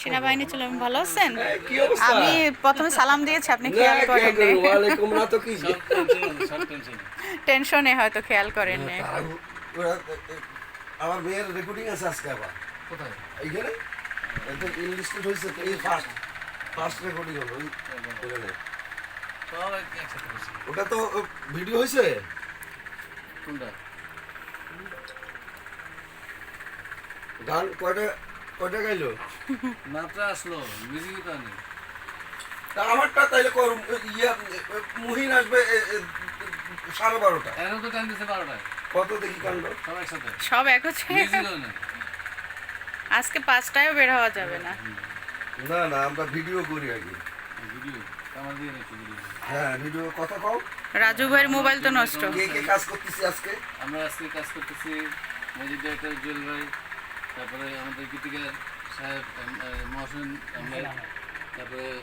সেনাবাহিনী আমি ভালো আছেন? কি অবস্থা? আমি প্রথমে সালাম দিয়েছি আপনি খেয়াল করেন টেনশন হয়তো খেয়াল করেন না আমার মেয়ের রেকর্ডিং আছে আজকে আবার। কোথায়? এইখানে? এটা ইনলিস্টেড হয়েছে তো এই ফার্স্ট ফার্স্ট রেকর্ডিং হলো বসে ওটা তো ভিডিও হয়েছে? কোনটা? গান কয়টা? মাত্রা আসলো মিউজিক তো নেই তা আমারটা তাইলে ইয়া মুহিন আসবে সাড়ে বারোটা। এখন তো টাইম দিচ্ছে বারোটায়। কত দেখি কাণ্ড? সব একসাথে। সব এক হচ্ছে আজকে পাঁচটায়ও বের হওয়া যাবে না। না না আমরা ভিডিও করি আগে। ভিডিও আমার দিয়ে রেখে ভিডিও হ্যাঁ ভিডিও কথা কও। রাজু ভাইয়ের মোবাইল তো নষ্ট। কে কে কাজ করতেছি আজকে? আমরা আজকে কাজ করতেছি জুয়েল ভাই। তারপরে আমাদের গীতিকার সাহেব মহাসেন আহ, মহসিন তারপরে